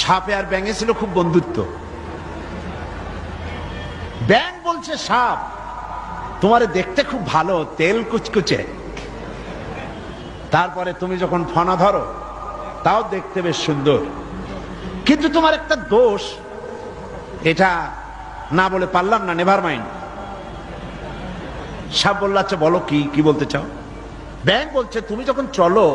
সাপে আর ব্যাঙে ছিল খুব বন্ধুত্ব। ব্যাং বলছে, সাপ, তোমারে দেখতে খুব ভালো, তেল কুচকুচে। তারপরে তুমি যখন ফনা ধরো, তাও দেখতে বেশ সুন্দর। কিন্তু তোমার একটা দোষ, এটা না বলে পারলাম না নেভার মাইন্ড সাপ বলল আচ্ছা বলো কি কি বলতে চাও? ব্যাং বলছে, তুমি যখন চলো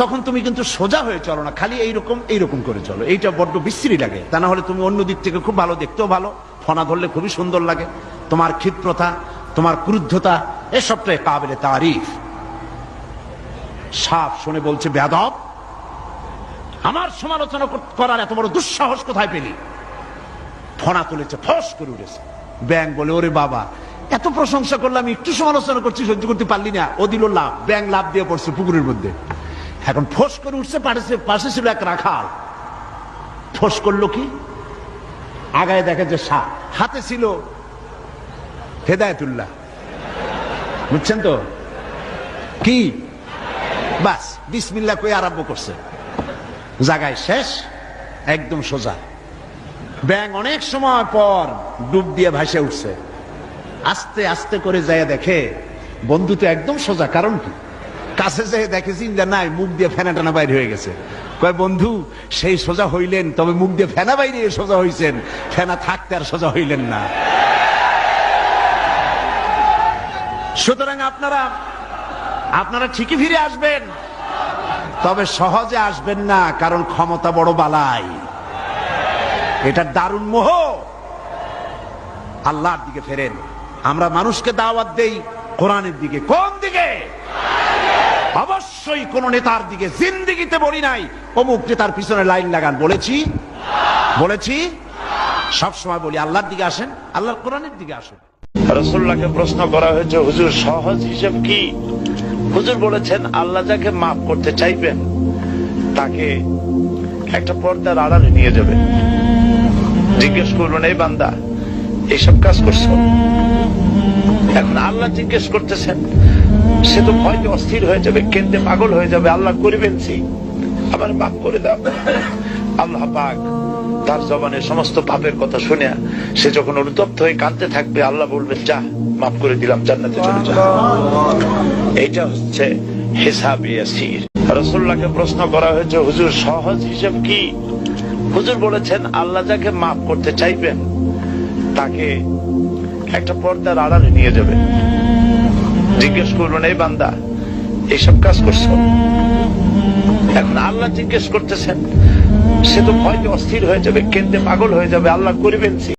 তখন তুমি কিন্তু সোজা হয়ে চলো না, খালি এইরকম এইরকম করে চলো। এইটা বড্ড বিশ্রী লাগে। তা না হলে তুমি অন্য দিক থেকে খুব ভালো, দেখতেও ভালো, ফনা ধরলে খুবই সুন্দর লাগে। তোমার ক্ষিপ্রতা, তোমার ক্রুদ্ধতা, এসবটাই কাবিলে তারিফ। সাপ শুনে বলছে বেদব আমার সমালোচনা করার এত বড় দুঃসাহস কোথায় পেলি? ফনা তুলেছে, ফস করে উঠেছে। ব্যাং বলে, ওরে বাবা, এত প্রশংসা করলাম, একটু সমালোচনা করছি, সহ্য করতে পারলি না। ও দিল লাভ ব্যাং লাভ দিয়ে পড়ছে পুকুরের মধ্যে। এখন ফোস করে উঠছে, পাশে পাশে ছিল এক রাখাল। ফোস করল কি? আগায় দেখে যে সাপ। হাতে ছিল হেদায়তুল্লাহ। বুঝছেন তো? কি? বাস বিসমিল্লা কই আরম্ভ করছে। জায়গায় শেষ, একদম সোজা। ব্যাং অনেক সময় পর ডুব দিয়ে ভাসে উঠছে। আস্তে আস্তে করে যায় দেখে বন্ধু তো একদম সোজা, কারণ কি? কাছে যেয়ে দেখে চিন্তা নাই, মুখ দিয়ে ফেনা টানা বাইরে হয়ে গেছে। কয়, বন্ধু, সেই সোজা হইলেন, তবে মুখ দিয়ে ফেনা বাইরে সোজা হইছেন। ফেনা থাকতে আর সোজা হইলেন না। সুতরাং আপনারা আপনারা ঠিকই ফিরে আসবেন। তবে সহজে আসবেন না, কারণ ক্ষমতা বড় বালাই। এটা দারুণ মোহ। আল্লাহর দিকে ফেরেন। আমরা মানুষকে দাওয়াত দেই কোরআনের দিকে। কোন দিকে? অবশ্যই কোন নেতার দিকে জিন্দিগিতে বলি নাই। অমুক নেতার পিছনে লাইন লাগান, বলেছি? বলেছি? সব সময় বলি, আল্লাহর দিকে আসেন, আল্লাহর কোরআনের দিকে আসেন। রসুল্লাহকে প্রশ্ন করা হয়েছে, হুজুর সহজ হিসেব কি? হুজুর বলেছেন, আল্লাহ যাকে মাফ করতে চাইবেন, তাকে একটা পর্দার আড়ালে নিয়ে যাবেন। জিজ্ঞেস করবেন, এই বান্দা, এইসব কাজ করছ? এখন আল্লাহ জিজ্ঞেস করতেছেন সে তো ভয়তে অস্থির হয়ে যাবে কেন্দ্রে পাগল হয়ে যাবে। আল্লাহ করিবেন সি আবার মাফ করে দাও। আল্লাহ পাক তার জবানে সমস্ত পাপের কথা শুনে সে যখন অনুতপ্ত হয়ে কাঁদতে থাকবে, আল্লাহ বলবেন, যা, মাফ করে দিলাম, জান্নাতে চলে যা। এইটা হচ্ছে হিসাব ইয়াসির। রসুল্লাহকে প্রশ্ন করা হয়েছে, হুজুর, সহজ হিসেব কি? হুজুর বলেছেন, আল্লাহ যাকে মাফ করতে চাইবেন, তাকে একটা পর্দার আড়ালে নিয়ে যাবেন জিজ্ঞেস করবেন, এই বান্দা, এইসব কাজ করছ? এখন আল্লাহ জিজ্ঞেস করতেছেন, সে তো ভয়তে অস্থির হয়ে যাবে কেন্দ্রে পাগল হয়ে যাবে, আল্লাহ করিবেন